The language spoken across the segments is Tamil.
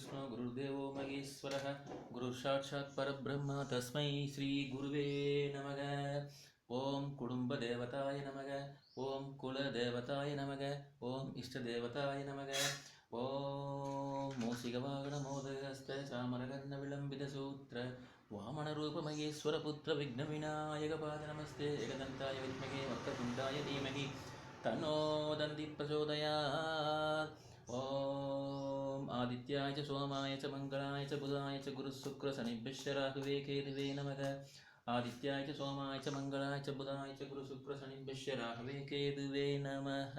कृष्णो गुरुर्देवो महेश्वरः गुरुसाक्षात् परब्रह्म तस्मै श्रीगुरुवे नमः ॐ कुटुम्बदेवताय नमः ॐ कुलदेवताय नमः ॐ इष्टदेवताय नमः ॐ मूषिकवागणमोदहस्त चामरगन्नविलम्बितसूत्र वामनरूपमहेश्वरपुत्रविघ्नविनायकपाद नमस्ते एकदन्ताय विद्महे वक्तकुण्डाय धीमहि तन्नो दन्ति प्रचोदयात् ॐ ஆதித்யாய சோமாய ச மங்களாய ச புதாய ச குரு சுக்ர சனிபிஷ ராகுவே கேதுவே நமக ஆதித்யாய ச சோமாய ச மங்களாய ச புதாய ச குரு சுக்ர சனிபிஷ ராகுவே கேதுவே நமக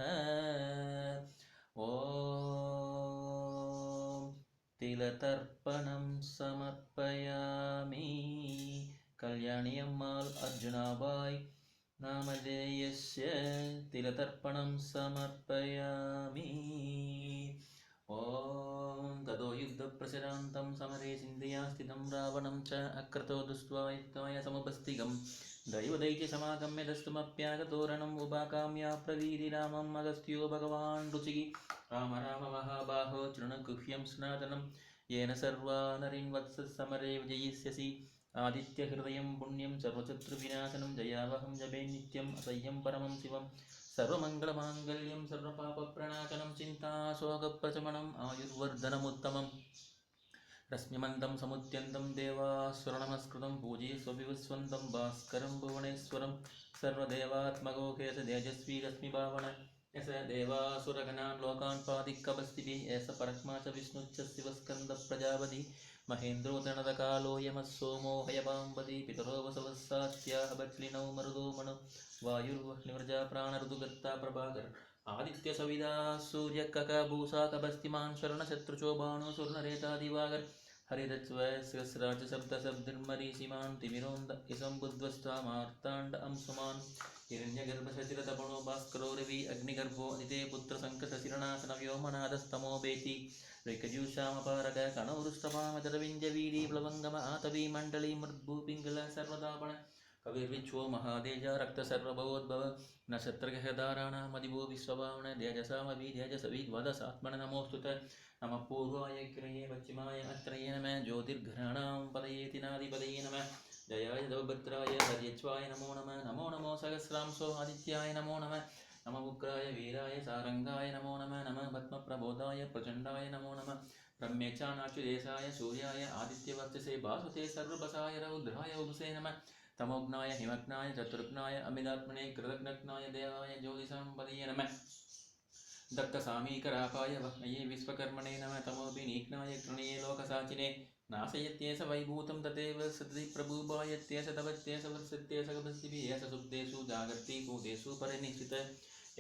ஓம் திலதர்ப்பணம் சமர்ப்பயாமி கல்யாணி அம்மாள் அர்ஜுனாபாய் नामधेयस्य तिलतर्पणं समर्पयामि ओ ततो युद्धप्रचरान्तं समरे चिन्तया स्थितं रावणं च अक्रतो दुष्ट्वायत्ताय समुपस्थिगं दैवदैत्य समागम्य दष्टुमप्यागतोरणम् उपाकाम्याप्रवीति रामम् अगस्त्यो भगवान् रुचिः राम राम महाबाहो तृणगुह्यं स्नातनं येन सर्वा नरिन्वत्समरे विजयिष्यसि आदित्यहृदयं पुण्यं सर्वशत्रुविनाशनं जयावहं जपे नित्यम् असह्यं परमं शिवम् சர்வமங்கலமாங்கல்யம் சர்வபாபப்பிரணாகனம் சிந்தாசோகப்பிரசமனம் ஆயுர்வர்தனமுத்தமம் ரஸ்மிமந்தம் சமுத்தியந்தம் தேவாசுரநமஸ்கிருதம் பூஜே ஸ்வபிவஸ்வந்தம் பாஸ்கரம் புவனேஸ்வரம் சர்வதேவாத்மகோ கேச தேஜஸ்வி ரஸ்மி பாவன यस देवासुरगणान् लोकान् पादिकवस्तिभिः एष परक्मा च विष्णुश्च शिवस्कन्दप्रजापतिः महेन्द्रोदनदकालो यमः सोमोहयपाम्बति पितरो वसवस्सात्याः बच्लिनौ मरुदो मनु वायुर्वह्निवृजा प्राणऋतुगत्ता प्रभाकर आदित्यसविदा सूर्यककभूषाकभस्तिमान् शरणशत्रुचो बाणो सुर्णरेतादिवागर् हरितत्वस्वस्राजशब्दशब्दिर्मरीसीमान् तिमिरोन्द इसम्बुद्वस्तामार्ताण्ड अंसुमान् हिरण्यगर्भशचिरतपणो भास्करो रवि अग्निगर्भो निते पुत्रसङ्कशशिरण व्योमनादस्तमोभेति रेखजूषामपारक कणौरुष्टपामचरविञ्जवीडीप्लवङ्गम आतवीमण्डली मृद्भूपिङ्गल सर्वदापण कविर्विच्छो महादेज रक्तसर्वभवोद्भव न शत्रगहदाराणामदिवो विश्वभावण तेजसामभिधेजसविद्वदसात्मन नमोऽस्तुत नमः पूर्वाय क्रये पश्चिमाय अत्रये नमः ज्योतिर्घृणां पदयेति नादिपदये नमः जयाय दवभद्राय हर्यज्वाय नमो नमः नमो नमो सहस्रांशो आदित्याय नमो नमः नम उग्रा वीराय सारंगाय नमो नम पद्म पद्मप्रबोधाय प्रचंडा नमो नम ब्रह्मेचानाच्युदेशाय सूर्याय आदित्यवर्चसे भासुते सर्वसाय रौद्राय उंसे नम तमोघ्नाय हिमग्नाय चतुर्घ्नाय अमिदात्मने कृतघ्नग्नाय देवाय ज्योतिषाम्बरीय नम दत्तसामीकरापाय वह्नये विश्वकर्मणे नम तमोऽपि नीघ्नाय कृणये लोकसाचिने नाशयत्येष वैभूतं तदेव सति प्रभुभायत्येष तवत्येष वर्षत्येष कपस्तिभिः एष सुप्तेषु जागर्तिकूतेषु परिनिश्चित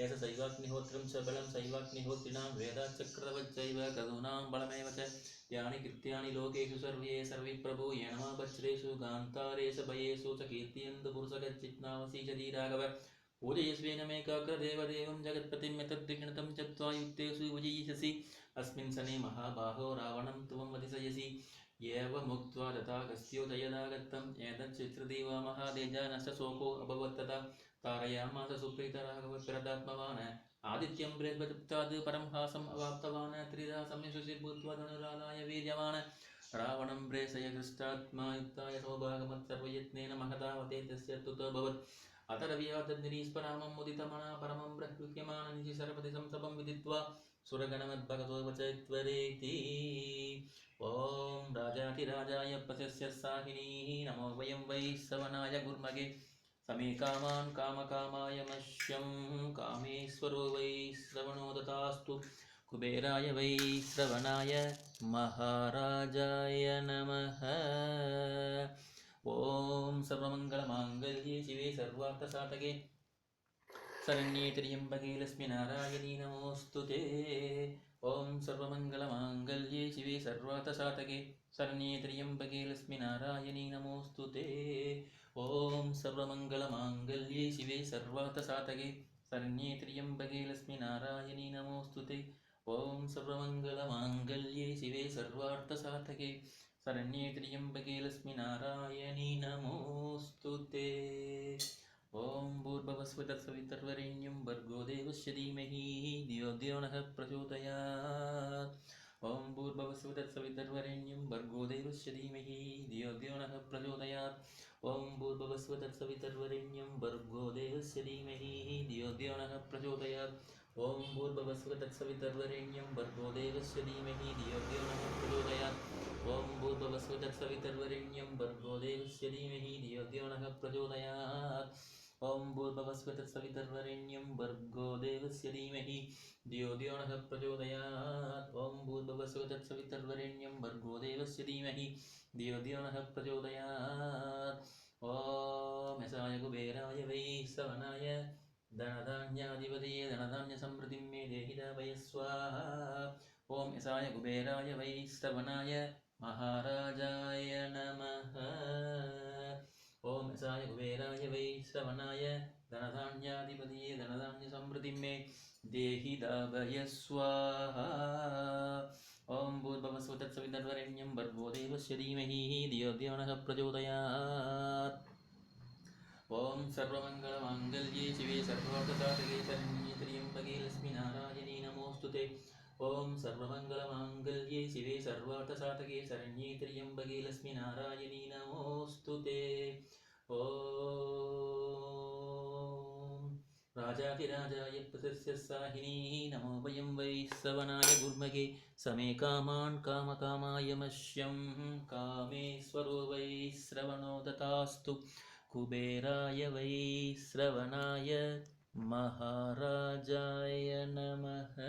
एष सैवाग्निहोत्रं च बलं सैवाग्निहोत्रिणां वेदाचक्रतवच्चैव करूणां बलमेव च यानि कृत्यानि लोकेषु सर्वे सर्वे प्रभो यणमावज्रेषु गान्तारेषु भयेषु च कीर्त्यन्दपुरुषगच्चित्नावसी च पूजयस्वेनमेकाग्रदेवदेवं जगत्पतिं यतद्विघ्नतं च त्वायुक्तेषु अस्मिन् सने महाबाहो रावणं त्वं वधिषयसि एव मुक्त्वा रथागस्योदयदागत्तम् एतत् चित्रदेवा महादेजानश्च शोको अभवत्तदा तारयामास सुप्रीतराघवप्रदात्मवान् आदित्यं बृहत्प्ताद् परं हासम् अवाप्तवान् त्रिधा संयशुषि भूत्वा धनुरालाय वीर्यवान् रावणं प्रेषय हृष्टात्मायुक्ताय सौभागमत्सर्वयत्नेन महतावते तस्य तुतोऽभवत् अतरव्यातद्निरीश्वरामं मुदितमना परमं ब्रह्मृह्यमाननिजि सर्वति संसपं विदित्वा සුරගණමත් භගතෝ වචෛත්වරේති ඕම් රාජාතිරාජාය පසස්යස්සාහිනී නමෝ වයම් වෛ සවනාය ගුර්මගේ සමේ කාමාන් කාමකාමාය මශ්‍යම් කාමේස්වරෝ වෛ ශ්‍රවණෝදතාස්තු කුබේරාය වෛ ශ්‍රවණාය මහරාජාය නමහ ඕම් සර්වමංගල මාංගල්‍යේ සිවේ සර්වාර්ථ සාතකේ சரண்யேத்திரியம்பகே லக்ஷ்மி நாராயணி நமோஸ்து தே ஓம் சர்வமங்கலமாங்கல்யே சிவே சர்வாத சாதகே சரண்யேத்திரியம்பகே லக்ஷ்மி நாராயணி நமோஸ்து தே ஓம் சர்வமங்கலமாங்கல்யே சிவே சர்வாத சாதகே சரண்யேத்திரியம்பகே லக்ஷ்மி நாராயணி நமோஸ்து தே ஓம் சர்வமங்கலமாங்கல்யே சிவே சர்வார்த்த சாதகே சரண்யேத்திரியம்பகே லக்ஷ்மி நமோஸ்து वस्वतसवितर्वरेण्यं भर्गो देवस्य धीमहि धियो धियो नः प्रचोदयात् ॐ भूर्भवस्वतत्सवितर्वरेण्यं भर्गो देवस्य धीमहि धियो धियो नः प्रचोदयात् ॐ भूर्भवस्वतत्सवितर्वरेण्यं भर्गो धीमहि धियो प्रचोदयात् ॐ भूर्भवस्वतत्सवितर्वरेण्यं भर्गो धीमहि धियो प्रचोदयात् ॐ भूर्भवस्वतत्सवितर्वरेण्यं भर्गो धीमहि धियो प्रचोदयात् ॐ भूर्भवस्वतसवितर्वरेण्यं भर्गो देवस्य धीमहि धियो धियो नः प्रचोदयात् ॐ भूर्भवस्वतसवितर्वरेण्यं भर्गो देवस्य धीमहि धियो धियो नः प्रचोदयात् ॐ यसाय कुबेराय वै सवनाय धनधान्याधिपतये धनधान्यसमृद्धिं मे देहिदाभय स्वाहा ॐ यसाय कुबेराय वै स्तवनाय महाराजाय नमः ॐ यसाय कुबेराय वै श्रवणाय धनधान्याधिपतये धनधान्यसम्प्रति मे देहि दाभय स्वाहा ॐ भूद्भवस्व तत्सविन्दर्वरेण्यं भर्गो देवस्य धीमहि धियोद्योणः प्रचोदयात् ॐ सर्वमङ्गलमाङ्गल्ये शिवे सर्वार्थदातके शरण्ये त्र्यम्बके लक्ष्मीनारायणी नमोऽस्तु ते ॐ सर्वमङ्गलमाङ्गल्ये शिवे सर्वार्थसाधके शरण्ये त्र्यम्बके लक्ष्मी लक्ष्मि नारायणी नमोऽस्तु ते ॐ राजातिराजाय प्रशस्य साहिनी नमो वयं वै सवनाय गुर्मगे समे कामान् कामकामाय मह्यं कामेश्वरो वै श्रवणो दतास्तु कुबेराय वै श्रवणाय महाराजाय नमः